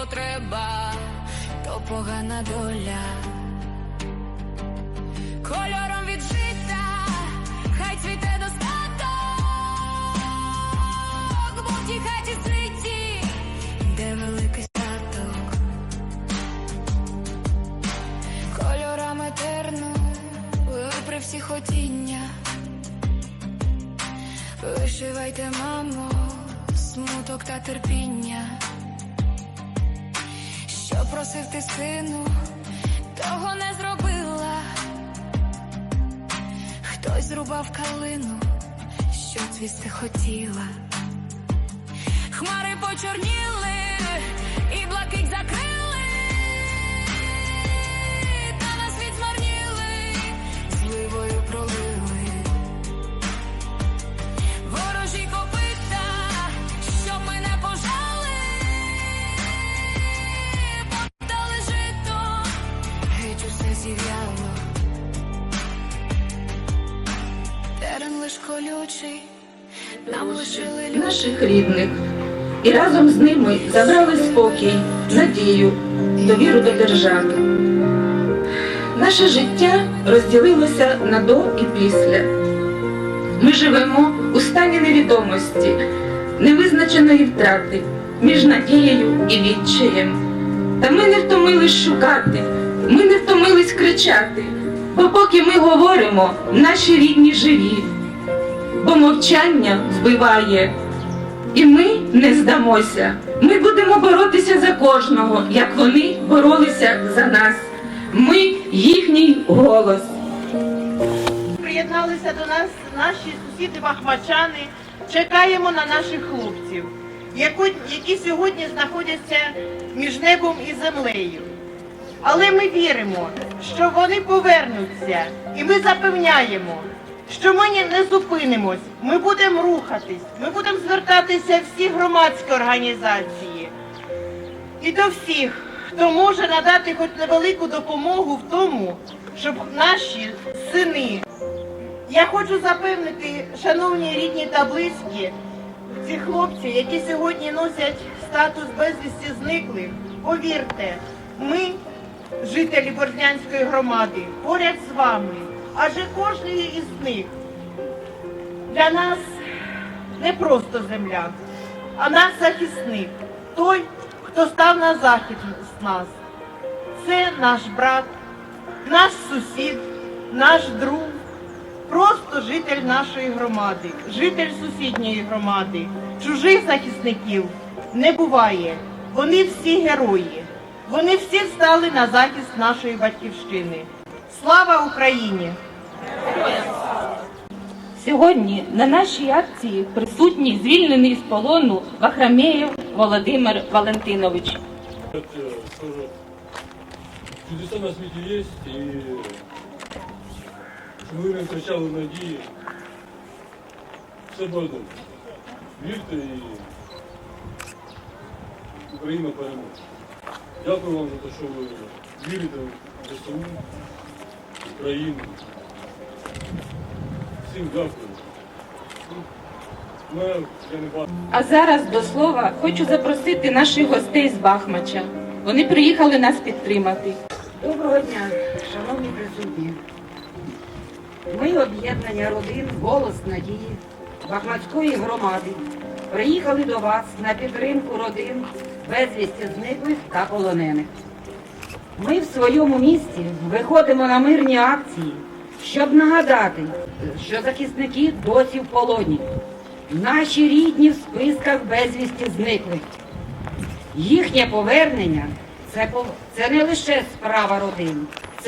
Потреба, то погана доля. Кольором від життя, хай цвіте достаток, бо в тій хаті світі, де великий статок. Кольорами терну при всіх хотіння. Вишивайте, мамо, смуток та терпіння. Просив ти сину, того не зробила. Хтось зрубав калину, що цвісти хотіла. Хмари почорніли і блакить закрили, нам лишили наших рідних і разом з ними забрали спокій, надію, довіру до держави. Наше життя розділилося на до і після. Ми живемо у стані невідомості, невизначеної втрати між надією і відчаєм. Та ми не втомились шукати, ми не втомились кричати, бо поки ми говоримо, наші рідні живі бо мовчання вбиває. І ми не здамося. Ми будемо боротися за кожного, як вони боролися за нас. Ми їхній голос. Приєдналися до нас наші сусіди бахмачани. Чекаємо на наших хлопців, які сьогодні знаходяться між небом і землею. Але ми віримо, що вони повернуться, і ми запевняємо, що ми не зупинимось, ми будемо рухатись, ми будемо звертатися всі громадські організації. І до всіх, хто може надати хоч невелику допомогу в тому, щоб наші сини. Я хочу запевнити, шановні рідні та близькі, ці хлопці, які сьогодні носять статус безвісті зниклих, повірте, ми, жителі Борзнянської громади, поряд з вами, адже кожен із них для нас не просто земляк, а наш захисник, той, хто став на захист з нас. Це наш брат, наш сусід, наш друг, просто житель нашої громади, житель сусідньої громади. Чужих захисників не буває. Вони всі герої. Вони всі стали на захист нашої батьківщини. Слава Україні! Сьогодні на нашій акції присутній звільнений з полону Вахрамєєв Володимир Валентинович. Чудеса на світі є, і ви не втрачали надії, все буде. Вірте і Україна переможе. Дякую вам за те, що ви вірите в ЗСУ, в Всім дякую. Я не. А зараз до слова хочу запросити наших гостей з Бахмача. Вони приїхали нас підтримати. Доброго дня, шановні присутні. Ми об'єднання родин Голос Надії Бахмацької громади приїхали до вас на підтримку родин безвісті зниклих та полонених. Ми в своєму місті виходимо на мирні акції, щоб нагадати, що захисники досі в полоні. Наші рідні в списках безвісті зниклих. Їхнє повернення це, це не лише справа родин,